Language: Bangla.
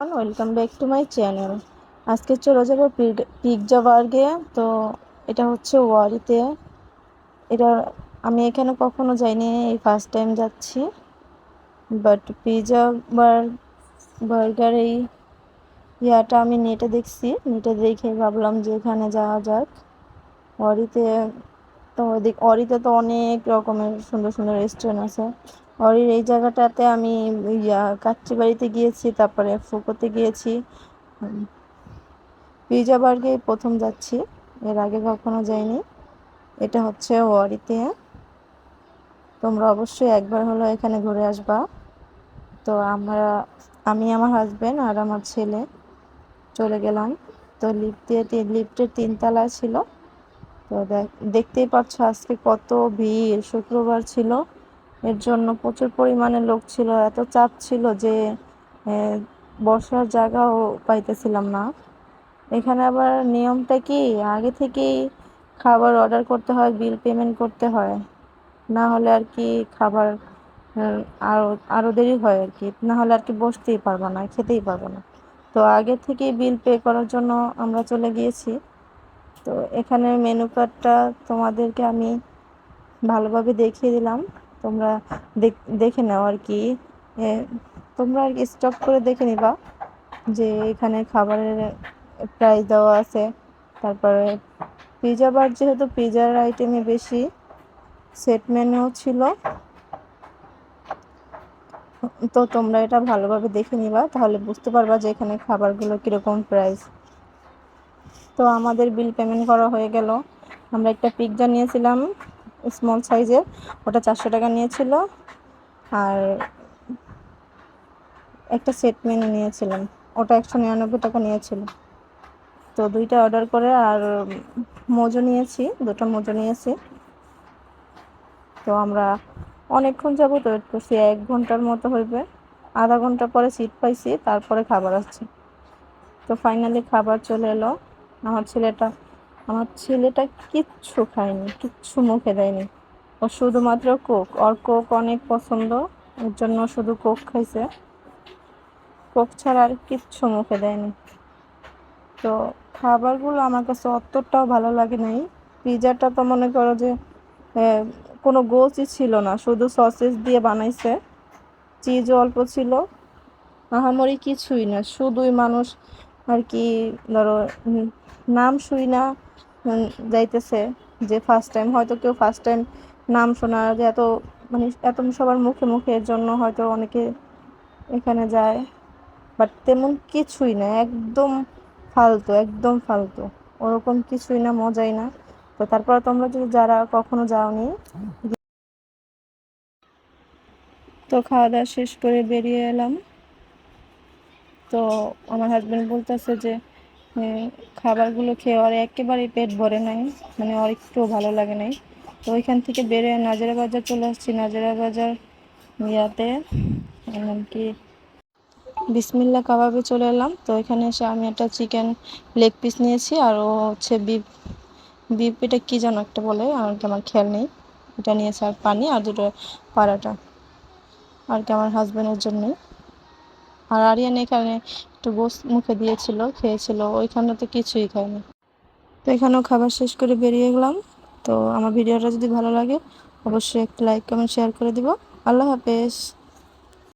Welcome back to my channel আজকে চলে যাব পিৎজা বার্গে তো এটা হচ্ছে ওয়ারিতে। এটা আমি এখানে কখনো যাইনি, এই ফার্স্ট টাইম যাচ্ছি। বাট পিৎজা বার বার্গার এই ইয়াটা আমি নেটে দেখছি। নেটে দেখে ভাবলাম যে এখানে যাওয়া যাক। ওয়ারিতে তো ওদিক অরিতে তো অনেক রকমের সুন্দর সুন্দর রেস্টুরেন্ট আছে। অরির এই জায়গাটাতে আমি কাচ্চি বাড়িতে গিয়েছি, তারপরে ফুকোতে গিয়েছি। পিজা বার্গে প্রথম যাচ্ছি, এর আগে কখনো যাইনি। এটা হচ্ছে ওয়ারিতে। তোমরা অবশ্যই একবার হলো এখানে ঘুরে আসবা। তো আমরা, আমি, আমার হাজব্যান্ড আর আমার ছেলে চলে গেলাম। তো লিফট, লিফটের তিনতলায় ছিল। তো দেখতেই পাচ্ছ আজকে কত ভিড়। শুক্রবার ছিল। এর জন্য প্রচুর পরিমাণে লোক ছিল। এত চাপ ছিল যে বসার জায়গাও পাইতেছিলাম না। এখানে আবার নিয়মটা কি? আগে থেকেই খাবার অর্ডার করতে হয় বিল পেমেন্ট করতে হয়। না হলে আর কি খাবার আরও আরও দেরি হয় আর কি। না হলে আর কি বসতেই পারব না, খেতেই পারব না। তো আগে থেকেই বিল পে করার জন্য আমরা চলে গিয়েছি। তো এখানে মেনু কার্ডটা তোমাদেরকে আমি ভালোভাবে দেখিয়ে দিলাম। তোমরা দেখে নাও আর কি। তোমরা আর কি স্টপ করে দেখে নিবা যে এখানে খাবারের প্রাইস দেওয়া আছে। তারপরে পিজা বার যেহেতু পিজার আইটেমে বেশি সেট মেনু ছিল। তো তোমরা এটা ভালোভাবে দেখে নিবা, তাহলে বুঝতে পারবা যে এখানে খাবারগুলো কীরকম প্রাইস তো আমাদের বিল পেমেন্ট করা হয়ে গেল। আমরা একটা পিৎজা নিয়েছিলাম। স্মল সাইজের ওটা চারশো টাকা নিয়েছিল। আর একটা সেট মেনু নিয়েছিলাম। ওটা একশো নিরানব্বই টাকা নিয়েছিল। তো দুইটা অর্ডার করে আর মোজো নিয়েছি। দুটো মোজো নিয়েছি। তো আমরা অনেকক্ষণ যাব তো একটু সে এক ঘণ্টার মতো হইবে। আধা ঘণ্টা পরে সিট পাইছি। তারপরে খাবার আসছে। তো ফাইনালি খাবার চলে এলো। আমার ছেলেটা আমার ছেলেটা কিচ্ছু খায়নি, কিচ্ছু মুখে দেয়নি। ও শুধুমাত্র কোক, ওর কোক অনেক পছন্দ ওর জন্য শুধু কোক খাইছে। কোক ছাড়া আর কিচ্ছু মুখে দেয়নি। তো খাবারগুলো আমার কাছে অতটাও ভালো লাগে নাই। পিজাটা তো মনে করো যে কোনো গোচই ছিল না, শুধু সসেস দিয়ে বানাইছে। চিজও অল্প ছিল, আহামরি কিছুই না, শুধুই মানুষ আর কি ধরো নাম শুই না যাইতেছে যে ফার্স্ট টাইম হয়তো কেউ ফার্স্ট টাইম নাম শোনা যে এত মানে এত সবার মুখে মুখে এর জন্য হয়তো অনেকে এখানে যায় বাট তেমন কিছুই না একদম ফালতু একদম ফালতু ওরকম কিছুই না মজাই না। তো তারপর তোমরা যদি যারা কখনো যাওনি তো খাওয়া দাওয়া শেষ করে বেরিয়ে এলাম। তো আমার হাজব্যান্ড বলতেছে যে খাবারগুলো খেয়ে আর একেবারেই পেট ভরে নাই মানে আর একটু ভালো লাগে নাই। তো ওইখান থেকে বেরে নাজেরা বাজার চলে আসছি। নাজেরা বাজার ইয়াতে এমনকি বিসমিল্লা কাবাবে চলে এলাম। তো এখানে এসে আমি একটা চিকেন লেগ পিস নিয়েছি আর ও হচ্ছে বিফ বিফ এটা কী যেন একটা বলে আর কি আমার খেয়াল নেই। এটা নিয়েছে আর পানি আর দুটো পাড়াটা আর কি আমার হাজব্যান্ডের জন্যই। আর আরিয়ান এখানে একটু গোস মুখে দিয়েছিল, খেয়েছিল, ওইখানে তো কিছুই খায়নি। তো এখানেও খাবার শেষ করে বেরিয়ে গেলাম। তো আমার ভিডিওটা যদি ভালো লাগে, অবশ্যই একটা লাইক কমেন্ট শেয়ার করে দিব। আল্লাহ হাফেজ।